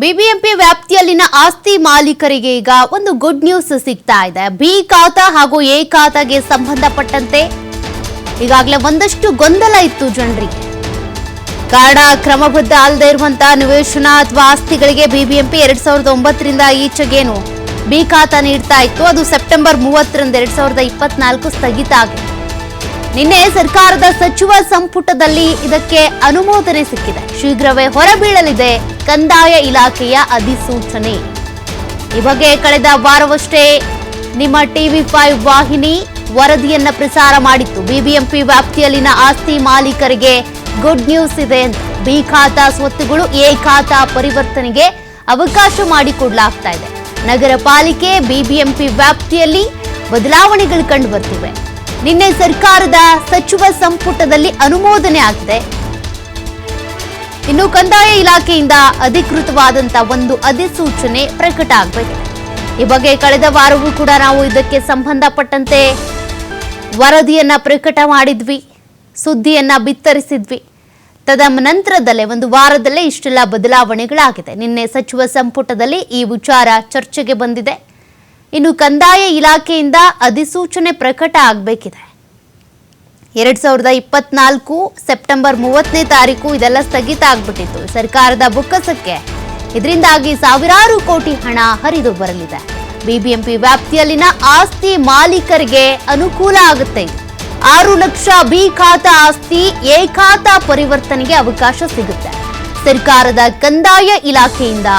BBMP ವ್ಯಾಪ್ತಿಯಲ್ಲಿನ ಆಸ್ತಿ ಮಾಲೀಕರಿಗೆ ಈಗ ಒಂದು ಗುಡ್ ನ್ಯೂಸ್ ಸಿಗ್ತಾ ಇದೆ. ಬಿ ಖಾತಾ ಹಾಗೂ ಎ ಖಾತಾಗೆ ಸಂಬಂಧಪಟ್ಟಂತೆ ಈಗಾಗಲೇ ಒಂದಷ್ಟು ಗೊಂದಲ ಇತ್ತು ಜನರಿಗೆ. ಕಾರಣ ಕ್ರಮಬದ್ಧ ಅಲ್ಲದೆ ಇರುವಂತಹ ನಿವೇಶನ ಅಥವಾ ಆಸ್ತಿಗಳಿಗೆ ಬಿಬಿಎಂಪಿ ಎರಡ್ ಸಾವಿರದ ಒಂಬತ್ತರಿಂದ ಈಚೆಗೇನು ಬಿ ಖಾತಾ ನೀಡ್ತಾ ಇತ್ತು. ಅದು ಸೆಪ್ಟೆಂಬರ್ ಮೂವತ್ತರಿಂದ ಎರಡ್ ಸಾವಿರದ ಇಪ್ಪತ್ನಾಲ್ಕು ಸ್ಥಗಿತ ಆಗಿದೆ. ನಿನ್ನೆ ಸರ್ಕಾರದ ಸಚಿವ ಸಂಪುಟದಲ್ಲಿ ಇದಕ್ಕೆ ಅನುಮೋದನೆ ಸಿಕ್ಕಿದೆ. ಶೀಘ್ರವೇ ಹೊರಬೀಳಲಿದೆ ಕಂದಾಯ ಇಲಾಖೆಯ ಅಧಿಸೂಚನೆ. ಈ ಬಗ್ಗೆ ಕಳೆದ ವಾರವಷ್ಟೇ ನಿಮ್ಮ ಟಿವಿ ಫೈವ್ ವಾಹಿನಿ ವರದಿಯನ್ನ ಪ್ರಸಾರ ಮಾಡಿತ್ತು. ಬಿಬಿಎಂಪಿ ವ್ಯಾಪ್ತಿಯಲ್ಲಿನ ಆಸ್ತಿ ಮಾಲೀಕರಿಗೆ ಗುಡ್ ನ್ಯೂಸ್ ಇದೆ ಬಿ ಖಾತಾ ಸ್ವತ್ತುಗಳು, ಎ ಖಾತಾ ಪರಿವರ್ತನೆಗೆ ಅವಕಾಶ ಮಾಡಿಕೊಡ್ಲಾಗ್ತಾ ಇದೆ. ನಗರ ಪಾಲಿಕೆ, ಬಿಬಿಎಂಪಿ ವ್ಯಾಪ್ತಿಯಲ್ಲಿ ಬದಲಾವಣೆಗಳು ಕಂಡು ಬರ್ತಿವೆ. ನಿನ್ನೆ ಸರ್ಕಾರದ ಸಚಿವ ಸಂಪುಟದಲ್ಲಿ ಅನುಮೋದನೆ ಆಗಿದೆ. ಇನ್ನು ಕಂದಾಯ ಇಲಾಖೆಯಿಂದ ಅಧಿಕೃತವಾದಂತ ಒಂದು ಅಧಿಸೂಚನೆ ಪ್ರಕಟ ಆಗಬೇಕು ಈ ಬಗ್ಗೆ ಕಳೆದ ವಾರವೂ ಕೂಡ ನಾವು ಇದಕ್ಕೆ ಸಂಬಂಧಪಟ್ಟಂತೆ ವರದಿಯನ್ನ ಪ್ರಕಟ ಮಾಡಿದ್ವಿ, ಸುದ್ದಿಯನ್ನ ಬಿತ್ತರಿಸಿದ್ವಿ. ತದನಂತರದಲ್ಲೇ ಒಂದು ವಾರದಲ್ಲೇ ಇಷ್ಟೆಲ್ಲ ಬದಲಾವಣೆಗಳಾಗಿದೆ. ನಿನ್ನೆ ಸಚಿವ ಸಂಪುಟದಲ್ಲಿ ಈ ವಿಚಾರ ಚರ್ಚೆಗೆ ಬಂದಿದೆ. ಇನ್ನು ಕಂದಾಯ ಇಲಾಖೆಯಿಂದ ಅಧಿಸೂಚನೆ ಪ್ರಕಟ ಆಗಬೇಕಿದೆ. ಎರಡ್ ಸಾವಿರದ ಇಪ್ಪತ್ನಾಲ್ಕು ಸೆಪ್ಟೆಂಬರ್ ಮೂವತ್ತನೇ ತಾರೀಕು ಇದೆಲ್ಲ ಸ್ಥಗಿತ ಆಗ್ಬಿಟ್ಟಿತ್ತು. ಸರ್ಕಾರದ ಬೊಕ್ಕಸಕ್ಕೆ ಇದರಿಂದಾಗಿ ಸಾವಿರಾರು ಕೋಟಿ ಹಣ ಹರಿದು ಬರಲಿದೆ. ಬಿಬಿಎಂಪಿ ವ್ಯಾಪ್ತಿಯಲ್ಲಿನ ಆಸ್ತಿ ಮಾಲೀಕರಿಗೆ ಅನುಕೂಲ ಆಗುತ್ತೆ. ಆರು ಲಕ್ಷ ಬಿ ಖಾತಾ ಆಸ್ತಿ, ಎ ಖಾತಾ ಪರಿವರ್ತನೆಗೆ ಅವಕಾಶ ಸಿಗುತ್ತೆ. ಸರ್ಕಾರದ ಕಂದಾಯ ಇಲಾಖೆಯಿಂದ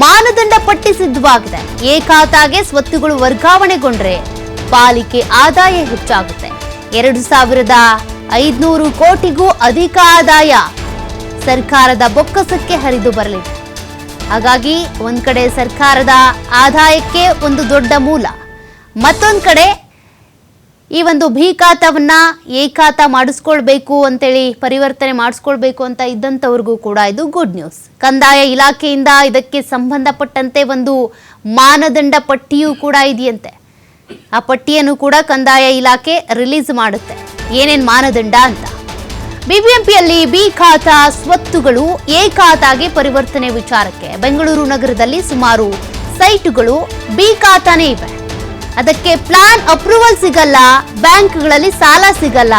ಮಾನದಂಡ ಪಟ್ಟಿ ಸಿದ್ಧವಾಗಿದೆ ಎ ಖಾತಾಗೆ ಸ್ವತ್ತುಗಳು ವರ್ಗಾವಣೆಗೊಂಡ್ರೆ ಪಾಲಿಕೆ ಆದಾಯ ಹೆಚ್ಚಾಗುತ್ತೆ. ಎರಡು ಸಾವಿರದ ಐದ್ನೂರು ಕೋಟಿಗೂ ಅಧಿಕ ಆದಾಯ ಸರ್ಕಾರದ ಬೊಕ್ಕಸಕ್ಕೆ ಹರಿದು ಬರಲಿದೆ. ಹಾಗಾಗಿ ಒಂದ್ ಕಡೆ ಸರ್ಕಾರದ ಆದಾಯಕ್ಕೆ ಒಂದು ದೊಡ್ಡ ಮೂಲ, ಮತ್ತೊಂದ್ ಕಡೆ ಈ ಒಂದು ಭೀ ಖಾತವನ್ನ ಎ ಖಾತ ಮಾಡಿಸ್ಕೊಳ್ಬೇಕು ಅಂತೇಳಿ ಪರಿವರ್ತನೆ ಮಾಡಿಸ್ಕೊಳ್ಬೇಕು ಅಂತ ಇದ್ದಂಥವ್ರಿಗೂ ಕೂಡ ಇದು ಗುಡ್ ನ್ಯೂಸ್ ಕಂದಾಯ ಇಲಾಖೆಯಿಂದ ಇದಕ್ಕೆ ಸಂಬಂಧಪಟ್ಟಂತೆ ಒಂದು ಮಾನದಂಡ ಪಟ್ಟಿಯೂ ಕೂಡ ಇದೆಯಂತೆ. ಆ ಪಟ್ಟಿಯನ್ನು ಕೂಡ ಕಂದಾಯ ಇಲಾಖೆ ರಿಲೀಸ್ ಮಾಡುತ್ತೆ. ಏನೇನು ಮಾನದಂಡ ಅಂತ. ಬಿಬಿಎಂಪಿಯಲ್ಲಿ ಬಿ ಖಾತಾ ಸ್ವತ್ತುಗಳು ಎ ಖಾತಾಗೆ ಪರಿವರ್ತನೆ ವಿಚಾರಕ್ಕೆ. ಬೆಂಗಳೂರು ನಗರದಲ್ಲಿ ಸುಮಾರು ಸೈಟ್ಗಳು ಬಿ ಖಾತಾನೇ ಇವೆ. ಅದಕ್ಕೆ ಪ್ಲಾನ್ ಅಪ್ರೂವಲ್ ಸಿಗಲ್ಲ, ಬ್ಯಾಂಕ್ಗಳಲ್ಲಿ ಸಾಲ ಸಿಗಲ್ಲ.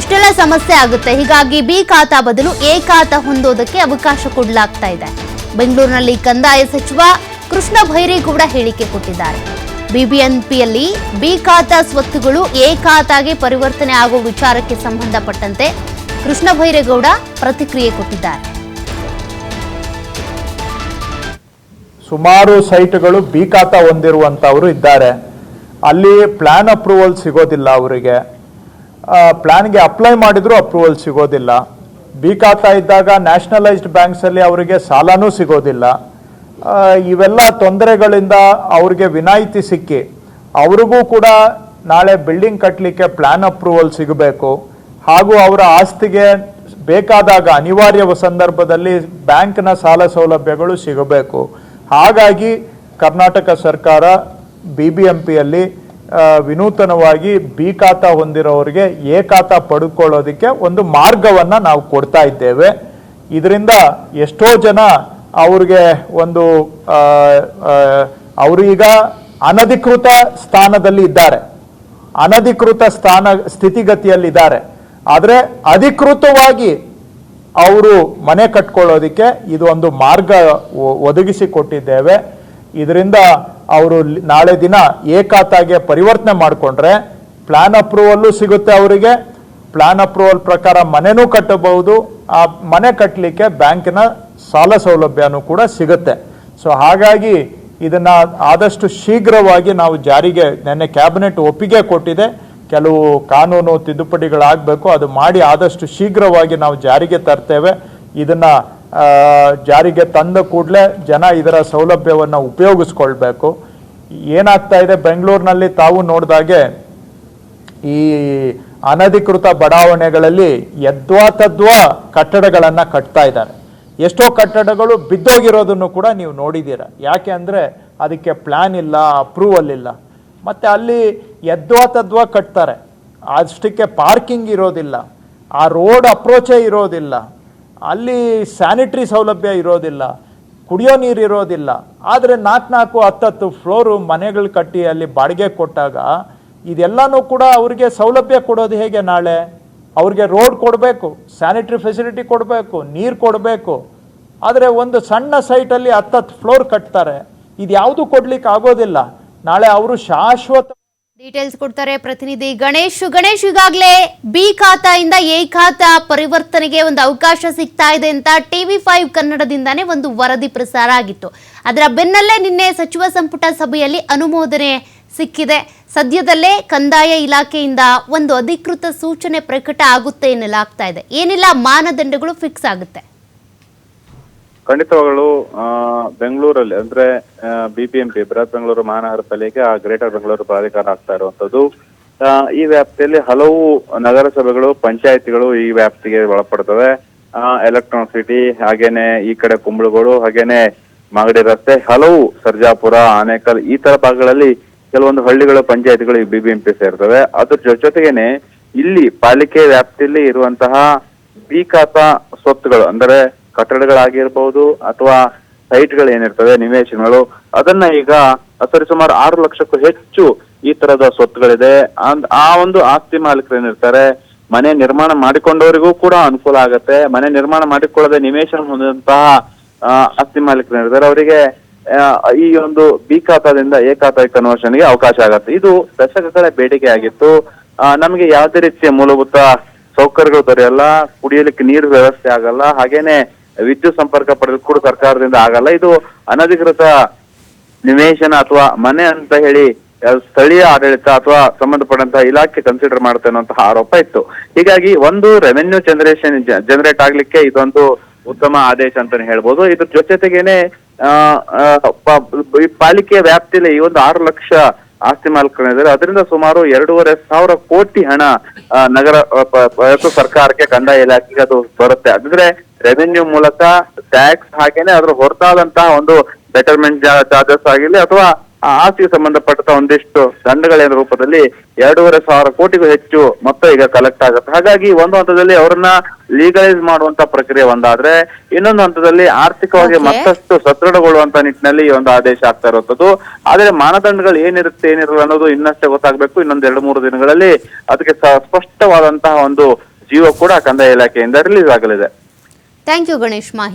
ಇಷ್ಟೆಲ್ಲ ಸಮಸ್ಯೆ ಆಗುತ್ತೆ. ಹೀಗಾಗಿ ಬಿ ಖಾತಾ ಬದಲು ಎ ಖಾತಾ ಹೊಂದೋದಕ್ಕೆ ಅವಕಾಶ ಕೊಡಲಾಗ್ತಾ ಇದೆ. ಬೆಂಗಳೂರಿನಲ್ಲಿ ಕಂದಾಯ ಸಚಿವ ಕೃಷ್ಣ ಭೈರೇಗೌಡ ಹೇಳಿಕೆ ಕೊಟ್ಟಿದ್ದಾರೆ. ಬಿಬಿಎಂಪಿಯಲ್ಲಿ ಬಿ ಖಾತಾ ಸ್ವತ್ತುಗಳು ಎ ಖಾತಾಗೆ ಪರಿವರ್ತನೆ ಆಗುವ ವಿಚಾರಕ್ಕೆ ಸಂಬಂಧಪಟ್ಟಂತೆ ಕೃಷ್ಣ ಭೈರೇಗೌಡ ಪ್ರತಿಕ್ರಿಯೆ ಕೊಟ್ಟಿದ್ದಾರೆ. ಸುಮಾರು ಸೈಟ್ಗಳು ಬಿ ಹೊಂದಿರುವಂಥವರು ಇದ್ದಾರೆ. ಅಲ್ಲಿ ಪ್ಲ್ಯಾನ್ ಅಪ್ರೂವಲ್ ಸಿಗೋದಿಲ್ಲ ಅವರಿಗೆ. ಪ್ಲ್ಯಾನ್ಗೆ ಅಪ್ಲೈ ಮಾಡಿದರೂ ಅಪ್ರೂವಲ್ ಸಿಗೋದಿಲ್ಲ. ಬಿ ಇದ್ದಾಗ ನ್ಯಾಷನಲೈಸ್ಡ್ ಬ್ಯಾಂಕ್ಸಲ್ಲಿ ಅವರಿಗೆ ಸಾಲನೂ ಸಿಗೋದಿಲ್ಲ. ಇವೆಲ್ಲ ತೊಂದರೆಗಳಿಂದ ಅವ್ರಿಗೆ ವಿನಾಯಿತಿ ಸಿಕ್ಕಿ ಅವ್ರಿಗೂ ಕೂಡ ನಾಳೆ ಬಿಲ್ಡಿಂಗ್ ಕಟ್ಟಲಿಕ್ಕೆ ಪ್ಲ್ಯಾನ್ ಅಪ್ರೂವಲ್ ಸಿಗಬೇಕು. ಹಾಗೂ ಅವರ ಆಸ್ತಿಗೆ ಬೇಕಾದಾಗ ಅನಿವಾರ್ಯ ಸಂದರ್ಭದಲ್ಲಿ ಬ್ಯಾಂಕ್ನ ಸಾಲ ಸೌಲಭ್ಯಗಳು ಸಿಗಬೇಕು. ಹಾಗಾಗಿ ಕರ್ನಾಟಕ ಸರ್ಕಾರ ಬಿ ಬಿ ಎಂ ಪಿಯಲ್ಲಿ ವಿನೂತನವಾಗಿ ಬಿ ಖಾತಾ ಹೊಂದಿರೋರಿಗೆ ಎ ಖಾತಾ ಪಡ್ಕೊಳ್ಳೋದಕ್ಕೆ ಒಂದು ಮಾರ್ಗವನ್ನು ನಾವು ಕೊಡ್ತಾ ಇದ್ದೇವೆ. ಇದರಿಂದ ಎಷ್ಟೋ ಜನ ಅವ್ರಿಗೆ ಒಂದು ಆ, ಆ, ಅವರು ಈಗ ಅನಧಿಕೃತ ಸ್ಥಾನದಲ್ಲಿ ಇದ್ದಾರೆ. ಅನಧಿಕೃತ ಸ್ಥಾನ ಸ್ಥಿತಿಗತಿಯಲ್ಲಿದ್ದಾರೆ. ಆದರೆ ಅಧಿಕೃತವಾಗಿ ಅವರು ಮನೆ ಕಟ್ಕೊಳ್ಳೋದಕ್ಕೆ ಇದು ಒಂದು ಮಾರ್ಗ ಒದಗಿಸಿ ಕೊಟ್ಟಿದ್ದೇವೆ. ಇದರಿಂದ ಅವರು ನಾಳೆ ದಿನ ಏಕಾತಾಗೆ ಪರಿವರ್ತನೆ ಮಾಡಿಕೊಂಡ್ರೆ ಪ್ಲಾನ್ ಅಪ್ರೂವಲ್ಲು ಸಿಗುತ್ತೆ ಅವರಿಗೆ. ಪ್ಲಾನ್ ಅಪ್ರೂವಲ್ ಪ್ರಕಾರ ಮನೆನೂ ಕಟ್ಟಬಹುದು. ಆ ಮನೆ ಕಟ್ಟಲಿಕ್ಕೆ ಬ್ಯಾಂಕಿನ ಸಾಲ ಸೌಲಭ್ಯನೂ ಕೂಡ ಸಿಗುತ್ತೆ. ಸೊ ಹಾಗಾಗಿ ಇದನ್ನ ಆದಷ್ಟು ಶೀಘ್ರವಾಗಿ ನಾವು ಜಾರಿಗೆ ನಿನ್ನೆ ಕ್ಯಾಬಿನೆಟ್ ಒಪ್ಪಿಗೆ ಕೊಟ್ಟಿದೆ. ಕೆಲವು ಕಾನೂನು ತಿದ್ದುಪಡಿಗಳಾಗಬೇಕು, ಅದು ಮಾಡಿ ಆದಷ್ಟು ಶೀಘ್ರವಾಗಿ ನಾವು ಜಾರಿಗೆ ತರ್ತೇವೆ. ಇದನ್ನ ಜಾರಿಗೆ ತಂದ ಕೂಡಲೇ ಜನ ಇದರ ಸೌಲಭ್ಯವನ್ನು ಉಪಯೋಗಿಸ್ಕೊಳ್ಬೇಕು. ಏನಾಗ್ತಾ ಇದೆ, ಬೆಂಗಳೂರಿನಲ್ಲಿ ತಾವು ನೋಡಿದಾಗೆ ಈ ಅನಧಿಕೃತ ಬಡಾವಣೆಗಳಲ್ಲಿ ಯದ್ವಾ ತದ್ವಾ ಕಟ್ಟಡಗಳನ್ನು ಕಟ್ತಾ ಇದ್ದಾರೆ. ಎಷ್ಟೋ ಕಟ್ಟಡಗಳು ಬಿದ್ದೋಗಿರೋದನ್ನು ಕೂಡ ನೀವು ನೋಡಿದ್ದೀರ. ಯಾಕೆ ಅಂದರೆ ಅದಕ್ಕೆ ಪ್ಲಾನ್ ಇಲ್ಲ ಅಪ್ರೂವಲ್ ಇಲ್ಲ. ಮತ್ತೆ ಅಲ್ಲಿ ಎದ್ವಾ ತದ್ವಾ ಕಟ್ತಾರೆ. ಅಷ್ಟಕ್ಕೆ ಪಾರ್ಕಿಂಗ್ ಇರೋದಿಲ್ಲ. ಆ ರೋಡ್ ಅಪ್ರೋಚೇ ಇರೋದಿಲ್ಲ. ಅಲ್ಲಿ ಸ್ಯಾನಿಟ್ರಿ ಸೌಲಭ್ಯ ಇರೋದಿಲ್ಲ. ಕುಡಿಯೋ ನೀರು ಇರೋದಿಲ್ಲ. ಆದರೆ ನಾಲ್ಕು ನಾಲ್ಕು ಹತ್ತತ್ತು ಫ್ಲೋರು ಮನೆಗಳು ಕಟ್ಟಿ ಅಲ್ಲಿ ಬಾಡಿಗೆ ಕೊಟ್ಟಾಗ ಇದೆಲ್ಲನೂ ಕೂಡ ಅವ್ರಿಗೆ ಸೌಲಭ್ಯ ಕೊಡೋದು ಹೇಗೆ ನಾಳೆ? ಅವ್ರಿಗೆ ರೋಡ್ ಕೊಡಬೇಕು, ಸ್ಯಾನಿಟ್ರಿ ಫೆಸಿಲಿಟಿ ಕೊಡಬೇಕು, ನೀರು ಕೊಡಬೇಕು. ಆದರೆ ಒಂದು ಸಣ್ಣ ಸೈಟಲ್ಲಿ ಹತ್ತತ್ತು ಫ್ಲೋರ್ ಕಟ್ತಾರೆ. ಇದು ಯಾವುದು ಕೊಡ್ಲಿಕ್ಕೆ ಆಗೋದಿಲ್ಲ ನಾಳೆ ಅವರು ಶಾಶ್ವತ ಡೀಟೇಲ್ಸ್ ಕೊಡ್ತಾರೆ ಪ್ರತಿನಿಧಿ ಗಣೇಶ್. ಗಣೇಶ್, ಈಗಾಗಲೇ ಬಿ ಖಾತಾಯಿಂದ ಎ ಖಾತಾ ಪರಿವರ್ತನೆಗೆ ಒಂದು ಅವಕಾಶ ಸಿಗ್ತಾ ಇದೆ ಅಂತ ಟಿವಿ ಫೈವ್ ಕನ್ನಡದಿಂದಾನೇ ಒಂದು ವರದಿ ಪ್ರಸಾರ ಆಗಿತ್ತು. ಅದರ ಬೆನ್ನಲ್ಲೇ ನಿನ್ನೆ ಸಚಿವ ಸಂಪುಟ ಸಭೆಯಲ್ಲಿ ಅನುಮೋದನೆ ಸಿಕ್ಕಿದೆ. ಸದ್ಯದಲ್ಲೇ ಕಂದಾಯ ಇಲಾಖೆಯಿಂದ ಒಂದು ಅಧಿಕೃತ ಸೂಚನೆ ಪ್ರಕಟ ಆಗುತ್ತೆ ಎನ್ನಲಾಗ್ತಾ ಇದೆ. ಏನೆಲ್ಲ, ಮಾನದಂಡಗಳು ಫಿಕ್ಸ್ ಆಗುತ್ತೆ. ಖಂಡಿತವಾಗಲು ಬೆಂಗಳೂರಲ್ಲಿ, ಅಂದ್ರೆ ಬಿಬಿಎಂಪಿ ಬೃಹತ್ ಬೆಂಗಳೂರು ಮಹಾನಗರ ಪಾಲಿಕೆ ಆ ಗ್ರೇಟರ್ ಬೆಂಗಳೂರು ಪ್ರಾಧಿಕಾರ ಆಗ್ತಾ ಇರುವಂತದ್ದು ಈ ವ್ಯಾಪ್ತಿಯಲ್ಲಿ ಹಲವು ನಗರಸಭೆಗಳು, ಪಂಚಾಯತಿಗಳು ಈ ವ್ಯಾಪ್ತಿಗೆ ಒಳಪಡ್ತವೆ. ಎಲೆಕ್ಟ್ರಾನಿಕ್ ಸಿಟಿ ಹಾಗೇನೆ ಈ ಕಡೆ ಕುಂಬಳಗೋಡು, ಹಾಗೇನೆ ಮಾಗಡಿ ರಸ್ತೆ, ಹಲವು ಸರ್ಜಾಪುರ, ಆನೇಕಲ್ ಈ ತರ ಭಾಗಗಳಲ್ಲಿ ಕೆಲವೊಂದು ಹಳ್ಳಿಗಳು, ಪಂಚಾಯತಿಗಳು ಈ ಬಿಬಿಎಂಪಿ ಸೇರ್ತವೆ. ಅದ್ರ ಜೊತೆಗೇನೆ ಇಲ್ಲಿ ಪಾಲಿಕೆ ವ್ಯಾಪ್ತಿಯಲ್ಲಿ ಇರುವಂತಹ ಬಿ ಸ್ವತ್ತುಗಳು, ಅಂದರೆ ಕಟ್ಟಡಗಳಾಗಿರ್ಬಹುದು ಅಥವಾ ಸೈಟ್ಗಳು ಏನಿರ್ತವೆ ನಿವೇಶನಗಳು, ಅದನ್ನ ಈಗ ಸರಿ ಸುಮಾರು ಆರು ಲಕ್ಷಕ್ಕೂ ಹೆಚ್ಚು ಈ ತರದ ಸ್ವತ್ತುಗಳಿದೆ. ಆ ಒಂದು ಆಸ್ತಿ ಮಾಲೀಕರು ಏನಿರ್ತಾರೆ ಮನೆ ನಿರ್ಮಾಣ ಮಾಡಿಕೊಂಡವರಿಗೂ ಕೂಡ ಅನುಕೂಲ ಆಗತ್ತೆ. ಮನೆ ನಿರ್ಮಾಣ ಮಾಡಿಕೊಳ್ಳದೆ ನಿವೇಶನ ಹೊಂದಿದಂತಹ ಆಸ್ತಿ ಮಾಲೀಕರು ಏನಿರ್ತಾರೆ ಅವರಿಗೆ ಈ ಒಂದು ಬಿ ಖಾತಾದಿಂದ ಎ ಖಾತಾ ಕನ್ವರ್ಷನ್ಗೆ ಅವಕಾಶ ಆಗತ್ತೆ. ಇದು ದಶಕಗಳ ಬೇಡಿಕೆ ಆಗಿತ್ತು. ನಮಗೆ ಯಾವುದೇ ರೀತಿಯ ಮೂಲಭೂತ ಸೌಕರ್ಯಗಳು ದೊರೆಯಲ್ಲ, ಕುಡಿಯಲಿಕ್ಕೆ ನೀರು ವ್ಯವಸ್ಥೆ ಆಗಲ್ಲ. ಹಾಗೇನೆ ವಿದ್ಯುತ್ ಸಂಪರ್ಕ ಪಡೆದು ಕೂಡ ಸರ್ಕಾರದಿಂದ ಆಗಲ್ಲ. ಇದು ಅನಧಿಕೃತ ನಿವೇಶನ ಅಥವಾ ಮನೆ ಅಂತ ಹೇಳಿ ಸ್ಥಳೀಯ ಆಡಳಿತ ಅಥವಾ ಸಂಬಂಧಪಟ್ಟಂತಹ ಇಲಾಖೆ ಕನ್ಸಿಡರ್ ಮಾಡುತ್ತೆ ಅನ್ನುವಂತಹ ಆರೋಪ ಇತ್ತು. ಹೀಗಾಗಿ ಒಂದು ರೆವೆನ್ಯೂ ಜನರೇಷನ್ ಜನರೇಟ್ ಆಗ್ಲಿಕ್ಕೆ ಇದೊಂದು ಉತ್ತಮ ಆದೇಶ ಅಂತಾನೆ ಹೇಳ್ಬೋದು. ಇದ್ರ ಜೊತೆಗೇನೆ ಈ ಪಾಲಿಕೆಯ ವ್ಯಾಪ್ತಿಯಲ್ಲಿ ಈ ಒಂದು ಆರು ಲಕ್ಷ ಆಸ್ತಿ ಮಾಲೀಕರಿದ್ದಾರೆ ಅದರಿಂದ ಸುಮಾರು ಎರಡೂವರೆ ಸಾವಿರ ಕೋಟಿ ಹಣ ನಗರ ಸರ್ಕಾರಕ್ಕೆ ಕಂದಾಯ ಇಲಾಖೆಗೆ ಅದು ಬರುತ್ತೆ. ಅಂದ್ರೆ ರೆವೆನ್ಯೂ ಮೂಲಕ ಟ್ಯಾಕ್ಸ್ ಹಾಗೇನೆ ಅದ್ರ ಹೊರತಾದಂತಹ ಒಂದು ಬೆಟರ್ಮೆಂಟ್ ಚಾರ್ಜಸ್ ಆಗಿರ್ಲಿ ಅಥವಾ ಆ ಆಸ್ತಿಗೆ ಸಂಬಂಧಪಟ್ಟ ಒಂದಿಷ್ಟು ದಂಡಗಳ ರೂಪದಲ್ಲಿ ಎರಡೂವರೆ ಸಾವಿರ ಕೋಟಿಗೂ ಹೆಚ್ಚು ಮೊತ್ತ ಈಗ ಕಲೆಕ್ಟ್ ಆಗುತ್ತೆ. ಹಾಗಾಗಿ ಒಂದು ಹಂತದಲ್ಲಿ ಅವರನ್ನ ಲೀಗಲೈಸ್ ಮಾಡುವಂತ ಪ್ರಕ್ರಿಯೆ ಒಂದಾದ್ರೆ ಇನ್ನೊಂದು ಹಂತದಲ್ಲಿ ಆರ್ಥಿಕವಾಗಿ. ಮತ್ತಷ್ಟು ಸದೃಢಗೊಳ್ಳುವಂತ ನಿಟ್ಟಿನಲ್ಲಿ ಈ ಒಂದು ಆದೇಶ ಆಗ್ತಾ ಇರುವಂತದ್ದು. ಆದ್ರೆ ಮಾನದಂಡಗಳು ಏನಿರುತ್ತೆ ಏನಿರಲ್ಲ ಅನ್ನೋದು ಇನ್ನಷ್ಟೇ ಗೊತ್ತಾಗ್ಬೇಕು. ಇನ್ನೊಂದ್ ಎರಡು ಮೂರು ದಿನಗಳಲ್ಲಿ ಅದಕ್ಕೆ ಸ್ಪಷ್ಟವಾದಂತಹ ಒಂದು ಜೀವ ಕೂಡ ಕಂದಾಯ ಇಲಾಖೆಯಿಂದ ರಿಲೀಸ್ ಆಗಲಿದೆ. ಥ್ಯಾಂಕ್ ಯು ಗಣೇಶ್ ಮಾಹಿತಿ